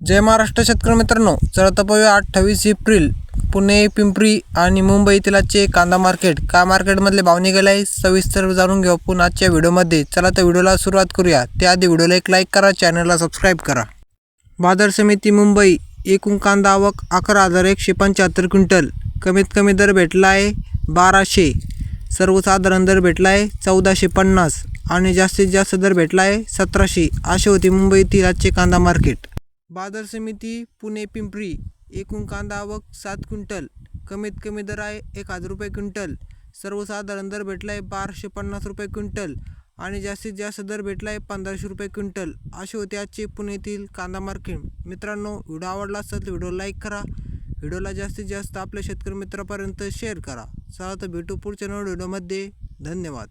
जय महाराष्ट्र शेतकरी मित्रांनो. चला तपव्या अठ्ठावीस एप्रिल पुणे पिंपरी आणि मुंबई येथील आजचे कांदा मार्केट. काय मार्केटमधले भाव निघाले आहे सविस्तर जाणून घेऊ आपण आजच्या व्हिडिओमध्ये. चला तर व्हिडिओला सुरुवात करूया. त्याआधी व्हिडिओला एक लाईक करा चॅनलला सबस्क्राईब करा. बाजार समिती मुंबई एकूण कांदा आवक अकरा हजार एकशे पंच्याहत्तर क्विंटल. कमीत कमी दर भेटला आहे बाराशे. सर्वसाधारण दर भेटला आहे चौदाशे पन्नास. आणि जास्तीत जास्त दर भेटला आहे सतराशे. असे होते मुंबईतील आजचे कांदा मार्केट. बाजार समिती पुणे पिंपरी एकूण कांदा आवक सात क्विंटल कमीत कमी दर आहे एक हजार रुपये क्विंटल. सर्वसाधारण दर भेटला आहे बाराशे पन्नास रुपये क्विंटल आणि जास्तीत जास्त दर भेटला आहे पंधराशे रुपये क्विंटल. असे होते आजचे पुण्यातील कांदा मार्केट. मित्रांनो व्हिडिओ आवडला असेल तर व्हिडिओ लाईक करा. व्हिडिओला जास्तीत जास्त आपल्या शेतकरी मित्रापर्यंत शेअर करा. चला तर भेटू पुढच्या नवीन व्हिडिओमध्ये. धन्यवाद.